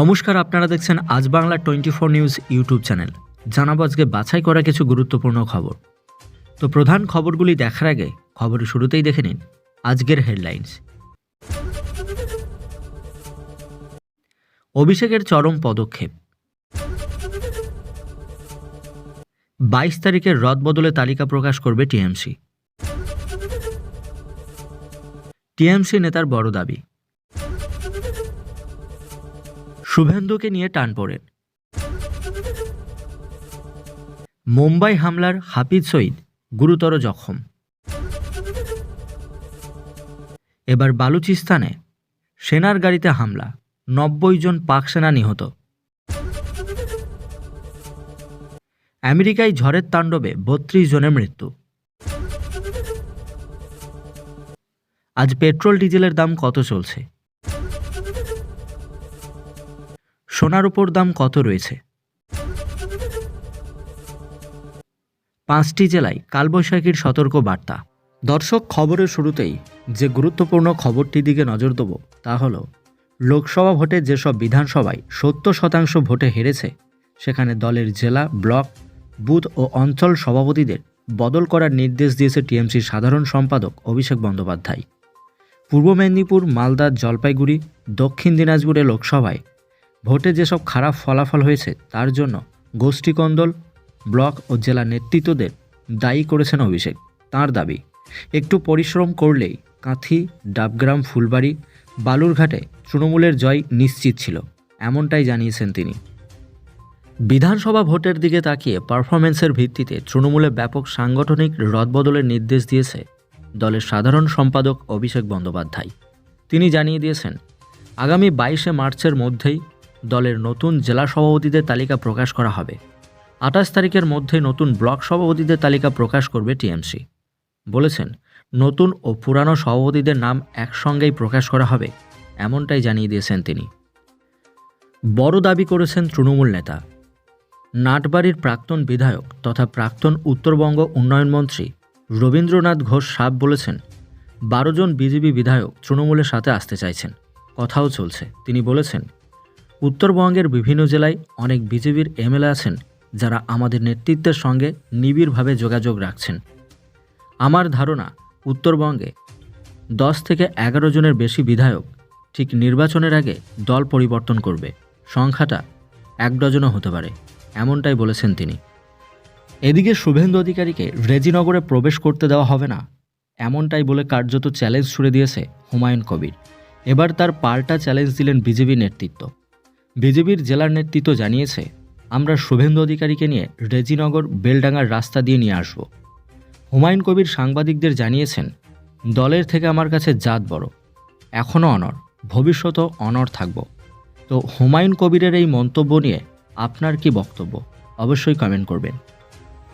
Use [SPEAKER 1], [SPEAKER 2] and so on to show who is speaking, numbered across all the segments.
[SPEAKER 1] নমস্কার, আপনারা দেখছেন আজ Bangla twenty four news YouTube channel. জানাব আজকে বাছাই করা কিছু গুরুত্বপূর্ণ খবর। তো প্রধান খবরগুলি দেখার আগে খবরের শুরুতেই দেখে নিন আজকের হেডলাইন্স। অভিষেকের চরম পদক্ষেপ। বাইশ তারিখের রদবদলে তালিকা প্রকাশ করবে টিএমসি। টিএমসি নেতার বড় দাবি শুভেন্দুকে নিয়ে টান পড়েন। মুম্বাই হামলার হাফিজ সঈদ, গুরুতর জখম। এবার বালুচিস্তানে সেনার গাড়িতে হামলা, নব্বই জন পাক সেনা নিহত। আমেরিকায় ঝড়ের তাণ্ডবে বত্রিশ জনের মৃত্যু। আজ পেট্রোল ডিজেলের দাম কত চলছে? সোনার উপর দাম কত রয়েছে? পাঁচটি জেলায় কালবৈশাখীর সতর্ক বার্তা দর্শক, খবরের শুরুতেই যে গুরুত্বপূর্ণ খবরটির দিকে নজর দেব তা হল, লোকসভা ভোটে যেসব বিধানসভায় সত্তর শতাংশ ভোটে হেরেছে, সেখানে দলের জেলা, ব্লক, বুথ ও অঞ্চল সভাপতিদের বদল করার নির্দেশ দিয়েছে টিএমসির সাধারণ সম্পাদক অভিষেক বন্দ্যোপাধ্যায়। পূর্ব মেদিনীপুর, মালদা, জলপাইগুড়ি, দক্ষিণ দিনাজপুরে লোকসভায় ভোটে যেসব খারাপ ফলাফল হয়েছে, তার জন্য গোষ্ঠীকন্দল ব্লক ও জেলা নেতৃত্বদের দায়ী করেছেন অভিষেক। তার দাবি, একটু পরিশ্রম করলেই কাঁথি, ডাবগ্রাম, ফুলবাড়ি, বালুরঘাটে তৃণমূলের জয় নিশ্চিত ছিল, এমনটাই জানিয়েছেন তিনি। বিধানসভা ভোটের দিকে তাকিয়ে পারফরমেন্সের ভিত্তিতে তৃণমূলে ব্যাপক সাংগঠনিক রদবদলের নির্দেশ দিয়েছে দলের সাধারণ সম্পাদক অভিষেক বন্দ্যোপাধ্যায়। তিনি জানিয়ে দিয়েছেন, আগামী বাইশে মার্চের মধ্যেই দলের নতুন জেলা সভাপতিদের তালিকা প্রকাশ করা হবে। আঠাশ তারিখের মধ্যে নতুন ব্লক সভাপতিদের তালিকা প্রকাশ করবে টিএমসি। বলেছেন, নতুন ও পুরানো সভাপতিদের নাম একসঙ্গেই প্রকাশ করা হবে, এমনটাই জানিয়ে দিয়েছেন তিনি। বড় দাবি করেছেন তৃণমূল নেতা। নাটবাড়ির প্রাক্তন বিধায়ক তথা প্রাক্তন উত্তরবঙ্গ উন্নয়ন মন্ত্রী রবীন্দ্রনাথ ঘোষ সাপ বলেছেন, বারো জন বিজেপি বিধায়ক তৃণমূলের সাথে আসতে চাইছেন, কথাও চলছে। তিনি বলেছেন উত্তরবঙ্গের বিভিন্ন জেলায় অনেক বিজেপির এমএলএ আছেন, যারা আমাদের নেতৃত্বের সঙ্গে নিবিড়ভাবে যোগাযোগ রাখছেন। আমার ধারণা, উত্তরবঙ্গে দশ থেকে এগারো জনের বেশি বিধায়ক ঠিক নির্বাচনের আগে দল পরিবর্তন করবে। সংখ্যাটা এক ডজনও হতে পারে, এমনটাই বলেছেন তিনি। এদিকে শুভেন্দু অধিকারীকে রেজিনগরে প্রবেশ করতে দেওয়া হবে না, এমনটাই বলে কার্যত চ্যালেঞ্জ ছুড়ে দিয়েছে হুমায়ুন কবির। এবার তার পাল্টা চ্যালেঞ্জ দিলেন বিজেপি নেতৃত্ব। বিজেপির জেলার নেতৃত্ব জানিয়েছে, আমরা শুভেন্দু অধিকারীকে নিয়ে রেজিনগর বেলডাঙ্গার রাস্তা দিয়ে নিয়ে আসব। হুমায়ুন কবির সাংবাদিকদের জানিয়েছেন, দলের থেকে আমার কাছে জাত বড়। এখনও অনর ভবিষ্যতেও অনর থাকব। তো হুমায়ুন কবিরের এই মন্তব্য নিয়ে আপনার কি বক্তব্য? অবশ্যই কমেন্ট করবেন।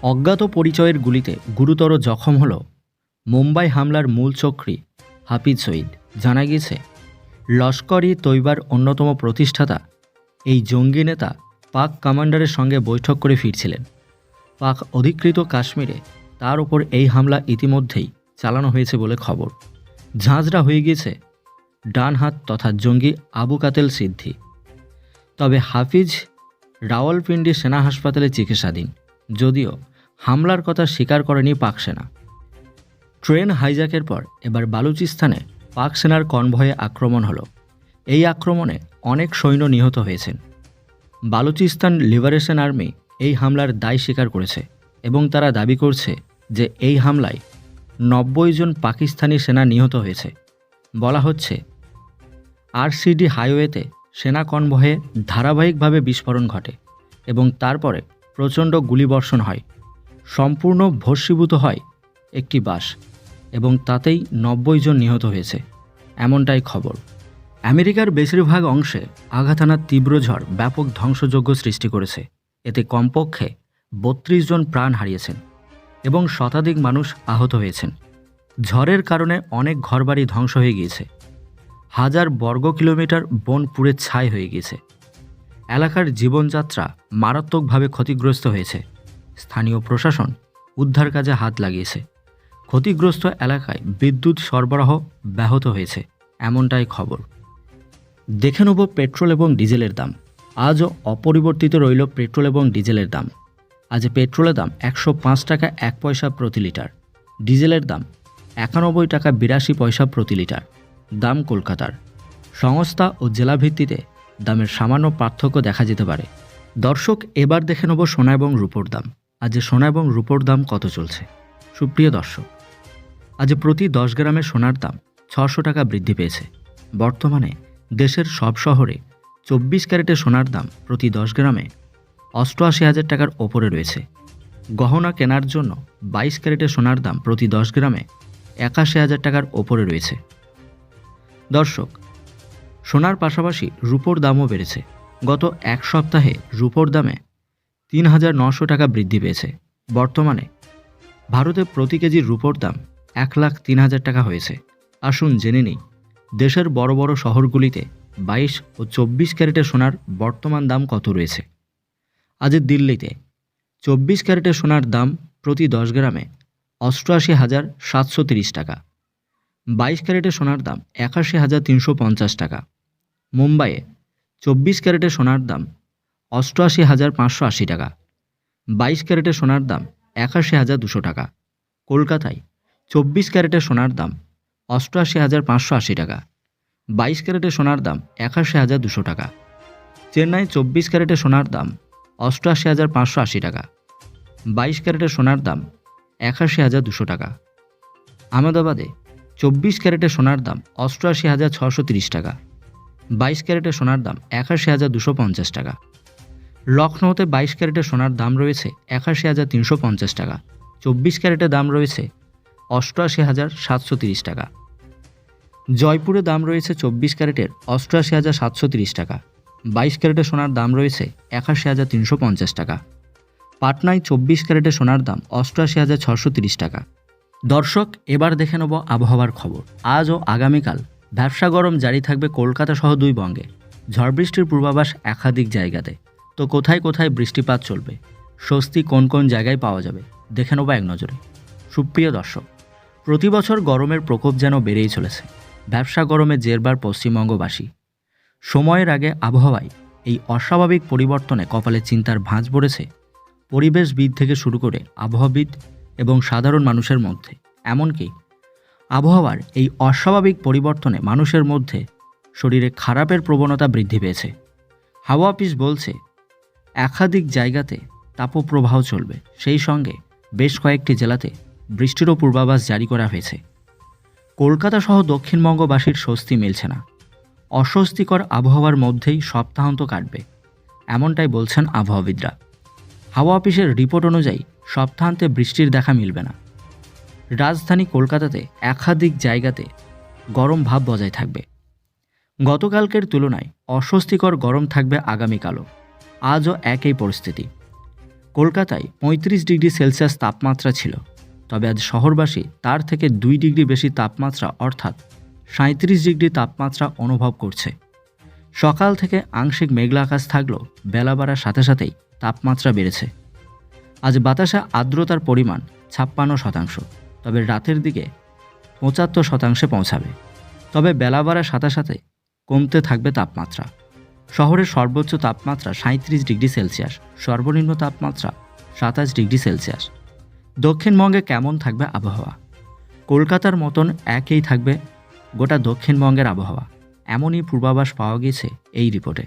[SPEAKER 1] অজ্ঞাত পরিচয়ের গুলিতে গুরুতর জখম হল মুম্বাই হামলার মূল চক্রী হাফিজ সঈদ। জানা গিয়েছে লস্কর ই তৈবার অন্যতম প্রতিষ্ঠাতা এই জঙ্গি নেতা পাক কমান্ডারের সঙ্গে বৈঠক করে ফিরছিলেন। পাক অধিকৃত কাশ্মীরে তার ওপর এই হামলা ইতিমধ্যেই চালানো হয়েছে বলে খবর। ঝাঁঝরা হয়ে গিয়েছে ডান হাত তথা জঙ্গি আবু কাতেল সিদ্ধি। তবে হাফিজ রাওয়ালপিন্ডি সেনা হাসপাতালে চিকিৎসাধীন, যদিও হামলার কথা স্বীকার করেনি পাক সেনা। ট্রেন হাইজ্যাকের পর এবার বালুচিস্তানে পাক সেনার কনভয়ে আক্রমণ হলো। এই আক্রমণে অনেক সৈন্য নিহত হয়েছেন। বালুচিস্তান লিবারেশন আর্মি এই হামলার দায় স্বীকার করেছে এবং তারা দাবি করছে যে এই হামলায় নব্বই জন পাকিস্তানি সেনা নিহত হয়েছে। বলা হচ্ছে, আরসিডি হাইওয়েতে সেনা কনভয়ে ধারাবাহিকভাবে বিস্ফোরণ ঘটে এবং তারপরে প্রচণ্ড গুলিবর্ষণ হয়। সম্পূর্ণ ভস্মীভূত হয় একটি বাস এবং তাতেই নব্বই জন নিহত হয়েছে, এমনটাই খবর। আমেরিকার বেশিরভাগ অংশে আঘাত আনার তীব্র ঝড় ব্যাপক ধ্বংসযজ্ঞ সৃষ্টি করেছে। এতে কমপক্ষে বত্রিশ জন প্রাণ হারিয়েছেন এবং শতাধিক মানুষ আহত হয়েছেন। ঝড়ের কারণে অনেক ঘরবাড়ি ধ্বংস হয়ে গিয়েছে। হাজার বর্গ কিলোমিটার বন পুড়ে ছাই হয়ে গিয়েছে। এলাকার জীবনযাত্রা মারাত্মকভাবে ক্ষতিগ্রস্ত হয়েছে। স্থানীয় প্রশাসন উদ্ধার কাজে হাত লাগিয়েছে। ক্ষতিগ্রস্ত এলাকায় বিদ্যুৎ সরবরাহ ব্যাহত হয়েছে, এমনটাই খবর। দেখে নেব পেট্রোল এবং ডিজেলের দাম। আজও অপরিবর্তিত রইল পেট্রোল এবং ডিজেলের দাম। আজ পেট্রোলের দাম একশো পাঁচ টাকা এক পয়সা প্রতি লিটার। ডিজেলের দাম একানব্বই টাকা বিরাশি পয়সা প্রতি লিটার। দাম কলকাতার। সংস্থা ও জেলা ভিত্তিতে দামের সামান্য পার্থক্য দেখা যেতে পারে। দর্শক, এবার দেখে নেব সোনা এবং রূপোর দাম। আজ সোনা এবং রূপোর দাম কত চলছে? সুপ্রিয় দর্শক, আজ প্রতি দশ গ্রামের সোনার দাম ছশো টাকা বৃদ্ধি পেয়েছে। বর্তমানে দেশের সব শহরে চব্বিশ ক্যারেটে সোনার দাম প্রতি দশ গ্রামে অষ্টআশি হাজার টাকার ওপরে রয়েছে। গহনা কেনার জন্য বাইশ ক্যারেটে সোনার দাম প্রতি দশ গ্রামে একাশি হাজার টাকার ওপরে রয়েছে। দর্শক, সোনার পাশাপাশি রূপোর দামও বেড়েছে। গত এক সপ্তাহে রূপোর দামে তিন হাজার নশো টাকা বৃদ্ধি পেয়েছে। বর্তমানে ভারতে প্রতি কেজি রূপোর দাম এক লাখ তিন হাজার টাকা হয়েছে। আসুন জেনে নিই দেশের বড় বড় শহরগুলিতে বাইশ ও চব্বিশ ক্যারেটের সোনার বর্তমান দাম কত রয়েছে? আজ দিল্লিতে চব্বিশ ক্যারেটের সোনার দাম প্রতি দশ গ্রামে অষ্টআশি হাজার সাতশো তিরিশ টাকা। বাইশ ক্যারেটের সোনার দাম একাশি হাজার তিনশো পঞ্চাশ টাকা। মুম্বাইয়ে চব্বিশ ক্যারেটের সোনার দাম অষ্টআশি হাজার পাঁচশো আশি টাকা। বাইশ ক্যারেটের সোনার দাম একাশি হাজার দুশো টাকা। কলকাতায় চব্বিশ ক্যারেটের সোনার দাম অষ্টআশি হাজার পাঁচশো আশি টাকা। বাইশ ক্যারেটে সোনার দাম একাশি হাজার দুশো টাকা। চেন্নাই চব্বিশ ক্যারেটে সোনার দাম অষ্টআশি হাজার পাঁচশো আশি টাকা। বাইশ ক্যারেটে সোনার দাম একাশি হাজার দুশো টাকা। আহমেদাবাদে চব্বিশ ক্যারেটে সোনার দাম অষ্টআশি হাজার ছশো তিরিশ টাকা। বাইশ ক্যারেটে সোনার দাম একাশি হাজার দুশো পঞ্চাশ টাকা। লখনৌতে বাইশ ক্যারেটে সোনার দাম রয়েছে একাশি হাজার তিনশো পঞ্চাশ টাকা। চব্বিশ ক্যারেটের দাম রয়েছে অষ্টআশি হাজার সাতশো তিরিশ টাকা। জয়পুরে দাম রয়েছে চব্বিশ ক্যারেটের অষ্টআশি হাজার সাতশো তিরিশ টাকা। বাইশ ক্যারেটের সোনার দাম রয়েছে একাশি হাজার তিনশো পঞ্চাশ টাকা। পাটনায় চব্বিশ ক্যারেটের সোনার দাম অষ্টআশি হাজার ছশো তিরিশ টাকা। দর্শক, এবার দেখে নেব আবহাওয়ার খবর। আজ ও আগামীকাল ব্যবসা গরম জারি থাকবে কলকাতা সহ দুই বঙ্গে। ঝড় বৃষ্টির পূর্বাভাস একাধিক জায়গাতে। তো কোথায় কোথায় বৃষ্টিপাত চলবে? স্বস্তি কোন কোন জায়গায় পাওয়া যাবে? দেখে নেব এক নজরে। সুপ্রিয় দর্শক প্রতি বছর গরমের প্রকোপ যেন বেড়েই চলেছে। ব্যবসা গরমে জেরবার পশ্চিমবঙ্গবাসী। সময়ের আগে আবহাওয়ায় এই অস্বাভাবিক পরিবর্তনে কপালে চিন্তার ভাঁজ পড়েছে পরিবেশবিদ থেকে শুরু করে আবহাওয়াবিদ এবং সাধারণ মানুষের মধ্যে। এমনকি আবহাওয়ার এই অস্বাভাবিক পরিবর্তনে মানুষের মধ্যে শরীরে খারাপের প্রবণতা বৃদ্ধি পেয়েছে। হাওয়া অফিস বলছে, একাধিক জায়গাতে তাপপ্রবাহ চলবে। সেই সঙ্গে বেশ কয়েকটি জেলাতে বৃষ্টিরও পূর্বাভাস জারি করা হয়েছে। কলকাতা সহ দক্ষিণবঙ্গবাসীর স্বস্তি মিলছে না। অস্বস্তিকর আবহাওয়ার মধ্যেই সপ্তাহান্ত কাটবে, এমনটাই বলছেন আবহাওয়াবিদরা। হাওয়া অফিসের রিপোর্ট অনুযায়ী সপ্তাহান্তে বৃষ্টির দেখা মিলবে না। রাজধানী কলকাতাতে একাধিক জায়গাতে গরম ভাব বজায় থাকবে। গতকালকের তুলনায় অস্বস্তিকর গরম থাকবে আগামীকালও। আজও একই পরিস্থিতি। কলকাতায় পঁয়ত্রিশ ডিগ্রি সেলসিয়াস তাপমাত্রা ছিল। তবে আজ শহরবাসী তার থেকে দুই ডিগ্রি বেশি তাপমাত্রা অর্থাৎ সাঁত্রিশ ডিগ্রি তাপমাত্রা অনুভব করছে। সকাল থেকে আংশিক মেঘলা আকাশ থাকলেও বেলা বাড়ার সাথে সাথেই তাপমাত্রা বেড়েছে। আজ বাতাসে আর্দ্রতার পরিমাণ ছাপ্পান্ন শতাংশ, তবে রাতের দিকে পঁচাত্তর শতাংশে পৌঁছাবে। তবে বেলা বাড়ার সাথে সাথে কমতে থাকবে তাপমাত্রা। শহরের সর্বোচ্চ তাপমাত্রা সাঁত্রিশ ডিগ্রি সেলসিয়াস, সর্বনিম্ন তাপমাত্রা সাতাশ ডিগ্রি সেলসিয়াস। দক্ষিণবঙ্গে কেমন থাকবে আবহাওয়া? কলকাতার মতন একই থাকবে গোটা দক্ষিণবঙ্গের আবহাওয়া, এমনই পূর্বাভাস পাওয়া গেছে এই রিপোর্টে।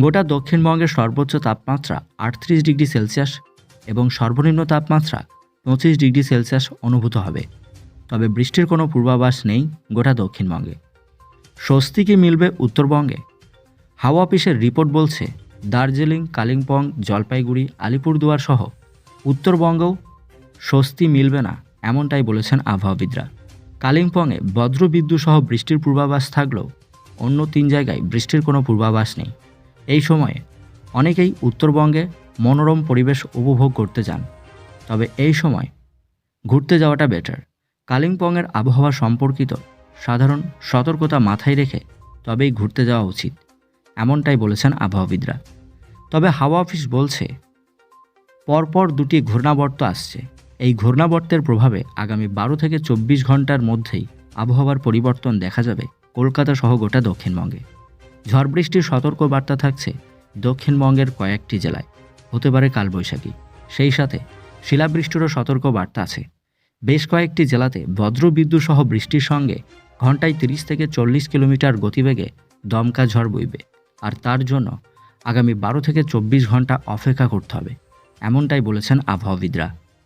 [SPEAKER 1] গোটা দক্ষিণবঙ্গের সর্বোচ্চ তাপমাত্রা আটত্রিশ ডিগ্রি সেলসিয়াস এবং সর্বনিম্ন তাপমাত্রা পঁচিশ ডিগ্রি সেলসিয়াস অনুভূত হবে। তবে বৃষ্টির কোনো পূর্বাভাস নেই গোটা দক্ষিণবঙ্গে। স্বস্তি কি মিলবে উত্তরবঙ্গে। হাওয়া অফিসের রিপোর্ট বলছে, দার্জিলিং, কালিম্পং, জলপাইগুড়ি, আলিপুরদুয়ার সহ উত্তরবঙ্গেও স্বস্তি মিলবে না, এমনটাই বলেছেন আবহাওয়াবিদরা। কালিম্পংয়ে বজ্রবিদ্যুৎ সহ বৃষ্টির পূর্বাভাস থাকলেও অন্য তিন জায়গায় বৃষ্টির কোনো পূর্বাভাস নেই। এই সময়ে অনেকেই উত্তরবঙ্গে মনোরম পরিবেশ উপভোগ করতে যান তবে এই সময় ঘুরতে যাওয়াটা বেটার কালিম্পংয়ের আবহাওয়া সম্পর্কিত সাধারণ সতর্কতা মাথায় রেখে তবেই ঘুরতে যাওয়া উচিত, এমনটাই বলেছেন আবহাওয়াবিদরা। তবে হাওয়া অফিস বলছে, পরপর দুটি ঘূর্ণাবর্ত আসছে। এই ঘূর্ণাবর্তের প্রভাবে আগামী বারো থেকে চব্বিশ ঘণ্টার মধ্যেই আবহাওয়ার পরিবর্তন দেখা যাবে কলকাতা সহ গোটা দক্ষিণবঙ্গে। ঝড় বৃষ্টির সতর্ক বার্তা থাকছে দক্ষিণবঙ্গের কয়েকটি জেলায়। হতে পারে কালবৈশাখী। সেই সাথে শিলাবৃষ্টিরও সতর্ক বার্তা আছে। বেশ কয়েকটি জেলাতে বজ্রবিদ্যুৎ সহ বৃষ্টির সঙ্গে ঘন্টায় তিরিশ থেকে চল্লিশ কিলোমিটার গতিবেগে দমকা ঝড় বইবে। আর তার জন্য আগামী বারো থেকে চব্বিশ ঘণ্টা অপেক্ষা করতে হবে। এমনটাই বলেছেন আবহাওয়াবিদরা।